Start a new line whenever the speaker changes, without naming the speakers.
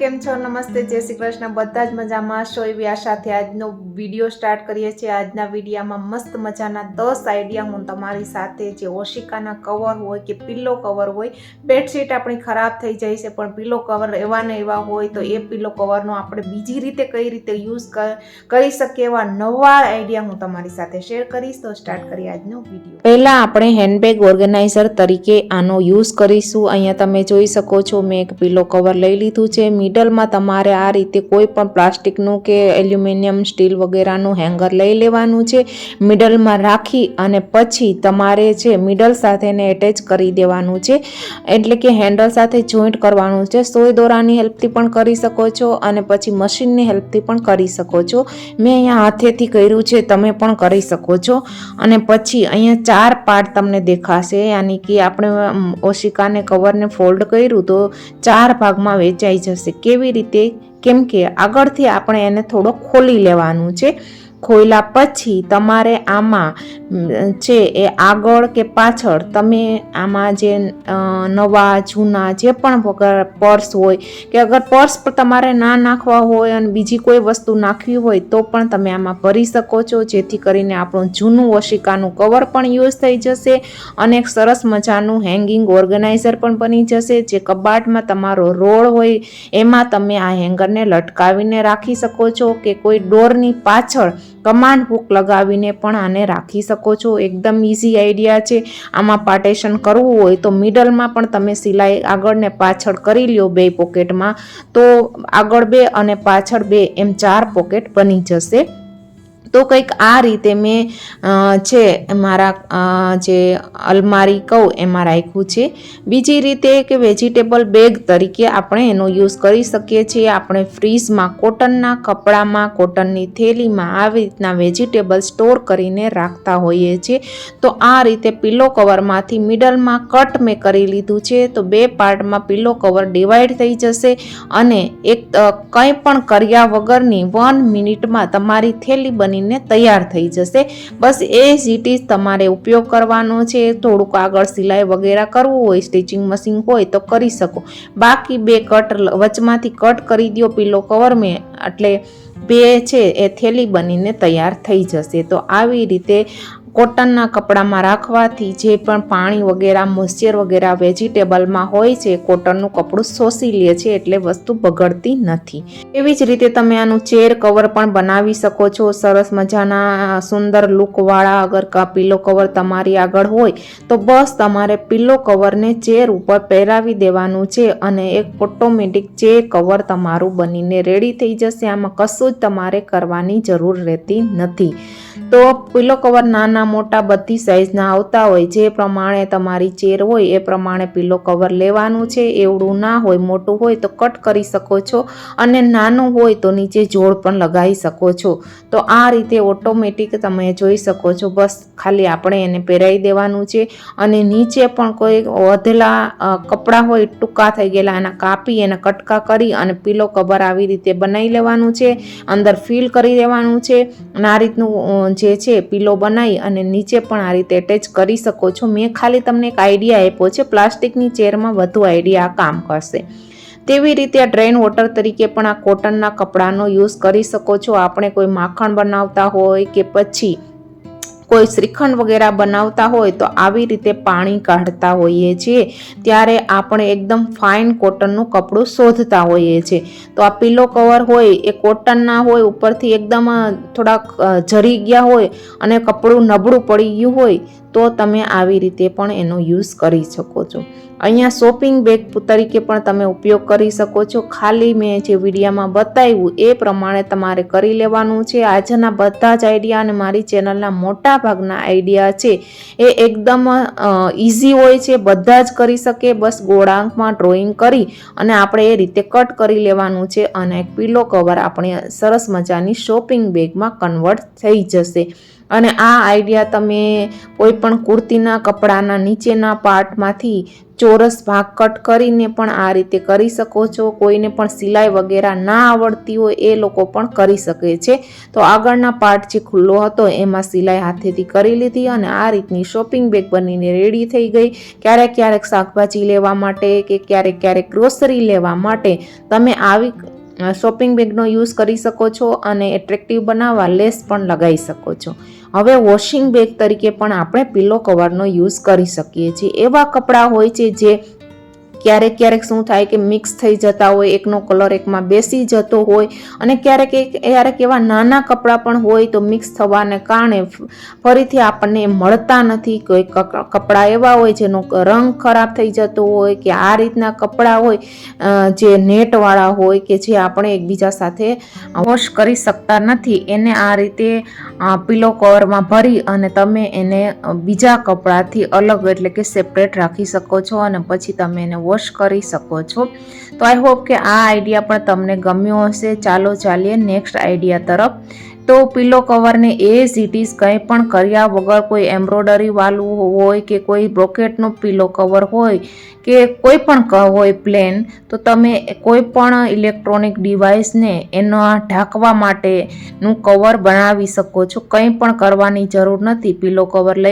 કેમ છો? નમસ્તે, જય શ્રી કૃષ્ણ. બધા જ મજામાં છો એવી આશાથી આજનો વીડિયો સ્ટાર્ટ કરીએ છીએ. આજના વિડીયામાં મસ્ત મજાના દસ આઈડિયા હું તમારી સાથે જે ઓશિકાના કવર હોય કે પિલ્લો કવર હોય બેડશીટ આપણી ખરાબ થઈ જાય છે, પણ પિલ્લો કવર એવા ને એવા હોય તો એ પિલ્લો કવરનો આપણે બીજી રીતે કઈ રીતે યુઝ કરી શકીએ એવા નવા આઈડિયા હું તમારી સાથે શેર કરીશ. તો સ્ટાર્ટ કરીએ આજનો વીડિયો. પહેલાં આપણે હેન્ડબેગ ઓર્ગેનાઇઝર તરીકે આનો યુઝ કરીશું. અહીંયા તમે જોઈ શકો છો, મેં એક પિલ્લો કવર લઈ લીધું છે. મિડલમાં તમારે આ રીતે કોઈ પણ પ્લાસ્ટિકનું કે એલ્યુમિનિયમ, સ્ટીલ વગેરેનું હેંગર લઈ લેવાનું છે. મિડલમાં રાખી અને પછી તમારે છે મિડલ સાથેને એટેચ કરી દેવાનું છે. એટલે કે હેન્ડલ સાથે જોઈન્ટ કરવાનું છે. સોય દોરાની હેલ્પથી પણ કરી શકો છો અને પછી મશીનની હેલ્પથી પણ કરી શકો છો. મેં અહીંયા હાથેથી કર્યું છે, તમે પણ કરી શકો છો. અને પછી અહીંયા ચાર પાર્ટ તમને દેખાશે, યાની કે આપણે ઓશિકાને કવરને ફોલ્ડ કર્યું તો ચાર ભાગમાં વેચાઈ જશે. કેવી રીતે? કેમ કે આગળથી આપણે એને થોડો ખોલી લેવાનું છે. ખોલ્યા પછી તમારે આમાં છે એ આગળ કે પાછળ, તમે આમાં જે નવા, જૂના, જે પણ પર્સ હોય, કે અગર પર્સ પણ તમારે ના નાખવા હોય અને બીજી કોઈ વસ્તુ નાખવી હોય, તો પણ તમે આમાં ભરી શકો છો, જેથી કરીને આપણું જૂનું ઓશિકાનું કવર પણ યુઝ થઈ જશે અને એક સરસ મજાનું હેંગિંગ ઓર્ગેનાઇઝર પણ બની જશે, જે કબાટમાં તમારો રોડ હોય, એમાં તમે આ હેંગરને લટકાવીને રાખી શકો છો કે કોઈ ડોરની પાછળ કમાન્ડ હુક લગાવીને પણ આને રાખી શકો છો. એકદમ ઇઝી આઈડિયા છે. આમાં પાર્ટેશન કરવું હોય તો મિડલમાં પણ તમે સિલાઈ આગળ ને પાછળ કરી લ્યો બે પોકેટમાં તો આગળ બે અને પાછળ બે એમ ચાર પોકેટ બની જશે. તો કંઈક આ રીતે મેં છે, મારા જે અલમારી કહું એમાં રાખ્યું છે. બીજી રીતે કે વેજીટેબલ બેગ તરીકે આપણે એનો યુઝ કરી શકીએ છીએ. આપણે ફ્રીઝમાં કોટનના કપડામાં, કોટનની થેલીમાં આવી રીતના વેજીટેબલ સ્ટોર કરીને રાખતા હોઈએ છીએ. તો આ રીતે પિલો કવરમાંથી મિડલમાં કટ મેં કરી લીધું છે. તો બે પાર્ટમાં પિલો કવર ડિવાઈડ થઈ જશે અને એક કંઈ પણ કર્યા વગરની વન મિનિટમાં તમારી થેલી બનીને તૈયાર થઈ જશે. બસ એ જ તમારે ઉપયોગ કરવાનો છે. થોડુંક આગળ સિલાઈ વગેરે કરવું હોય, સ્ટિચિંગ મશીન હોય તો કરી શકો. બાકી બે કટ વચમાંથી કટ કરી દો પીલો કવર મેં, એટલે બે છે એ થેલી બનીને તૈયાર થઈ જશે. તો આવી રીતે કોટનના કપડામાં રાખવાથી જે પણ પાણી વગેરે, મોઇશ્ચર વગેરે વેજીટેબલમાં હોય છે, કોટનનું કપડું શોષી લે છે એટલે વસ્તુ બગડતી નથી. એવી જ રીતે તમે આનું ચેર કવર પણ બનાવી શકો છો. સરસ મજાના સુંદર લુકવાળા અગર કા પિલ્લો કવર તમારી આગળ હોય, તો બસ તમારે પીલો કવરને ચેર ઉપર પહેરાવી દેવાનું છે અને એક ઓટોમેટિક ચેર કવર તમારું બનીને રેડી થઈ જશે. આમાં કશું જ તમારે કરવાની જરૂર રહેતી નથી. તો પિલો કવર નાના મોટા બધી સાઇઝના આવતા હોય, જે પ્રમાણે તમારી ચેર હોય, એ પ્રમાણે પિલો કવર લેવાનું છે. એવડું ના હોય, મોટું હોય તો કટ કરી શકો છો અને નાનું હોય તો નીચે જોડ પણ લગાવી શકો છો. તો આ રીતે ઓટોમેટિક તમે જોઈ શકો છો. બસ ખાલી આપણે એને પહેરાવી દેવાનું છે અને નીચે પણ કોઈ વધેલા કપડાં હોય, ટૂંકા થઈ ગયેલા એના કાપી એને કટકા કરી અને પિલો કવર આવી રીતે બનાવી લેવાનું છે. અંદર ફિલ કરી દેવાનું છે અને આ રીતનું જે છે પીલો બનાવી અને નીચે પણ આ રીતે અટેચ કરી શકો છો. મેં ખાલી તમને એક આઈડિયા આપ્યો છે. પ્લાસ્ટિકની ચેરમાં વધુ આઈડિયા કામ કરશે. તેવી રીતે આ ડ્રેન વોટર તરીકે પણ આ કોટનના કપડાનો યુઝ કરી શકો છો. આપણે કોઈ માખણ બનાવતા હોય કે પછી કોઈ શ્રીખંડ વગેરે બનાવતા હોય તો આવી રીતે પાણી કાઢતા હોઈએ છીએ. ત્યારે આપણે એકદમ ફાઇન કોટનનું કપડું શોધતા હોઈએ છીએ. તો આ પીલો કવર હોય, એ કોટનના હોય, ઉપરથી એકદમ થોડાક ઝરી ગયા હોય અને કપડું નબળું પડી ગયું હોય તો તમે આવી રીતે પણ એનો યુઝ કરી શકો છો. અહીંયા શોપિંગ બેગ તરીકે પણ તમે ઉપયોગ કરી શકો છો. ખાલી મેં જે વિડીયામાં બતાવ્યું એ પ્રમાણે તમારે કરી લેવાનું છે. આજના બધા જ આઈડિયા અને મારી ચેનલના મોટા ભાગના આઈડિયા છે. એ એકદમ ઇઝી હોય છે. બધા જ કરી શકે. બસ ગોળાંકમાં ડ્રોઈંગ કરી અને આપણે એ રીતે કટ કરી લેવાનું છે અને એક પીલો કવર આપણે સરસ મજાની શોપિંગ બેગમાં કન્વર્ટ થઈ જશે. અને આ આઈડિયા તમે કોઈ પણ કુર્તીના કપડાના નીચેના પાર્ટમાંથી ચોરસ ભાગ કટ કરીને પણ આ રીતે કરી શકો છો. કોઈને પણ સિલાઈ વગેરે ના આવડતી હોય એ લોકો પણ કરી શકે છે. તો આગળના પાર્ટ જે ખુલ્લો હતો એમાં સિલાઈ હાથેથી કરી લીધી અને આ રીતની શોપિંગ બેગ બનીને રેડી થઈ ગઈ. ક્યારેક ક્યારેક શાકભાજી લેવા માટે કે ક્યારેક ક્યારેક ગ્રોસરી લેવા માટે તમે આવી શોપિંગ બેગનો યુઝ કરી શકો છો અને એટ્રેક્ટિવ બનાવવા લેસ પણ લગાવી શકો છો. હવે વોશિંગ બેગ તરીકે પણ આપણે પિલો કવરનો યુઝ કરી શકીએ છીએ. એવા કપડાં હોય છે જે ક્યારેક ક્યારેક શું થાય કે મિક્સ થઈ જતા હોય, એકનો કલર એકમાં બેસી જતો હોય અને ક્યારેક એક ક્યારેક એવા નાના કપડાં પણ હોય તો મિક્સ થવાને કારણે ફરીથી આપણને મળતા નથી. કોઈ કપડાં એવા હોય જેનો રંગ ખરાબ થઈ જતો હોય કે આ રીતના કપડાં હોય જે નેટવાળા હોય કે જે આપણે એકબીજા સાથે વોશ કરી શકતા નથી. એને આ રીતે પિલો કવરમાં ભરી અને તમે એને બીજા કપડાથી અલગ એટલે કે સેપરેટ રાખી શકો છો અને પછી તમે એને વોશ કરી શકો છો. તો આઈ હોપ કે આ આઈડિયા પણ તમને ગમ્યો હશે. ચાલો ચાલીએ નેક્સ્ટ આઈડિયા તરફ. તો પિલો કવરને એ ઇટ કંઈ પણ કર્યા વગર કોઈ એમ્બ્રોડરી વાળું હોય કે કોઈ બ્રોકેટનો પિલો કવર હોય કે કોઈ પણ હોય પ્લેન, તો તમે કોઈ પણ ઇલેક્ટ્રોનિક ડિવાઇસને એના ઢાંકવા માટેનું કવર બનાવી શકો છો. કંઈ પણ કરવાની જરૂર નથી. પિલો કવર લઈ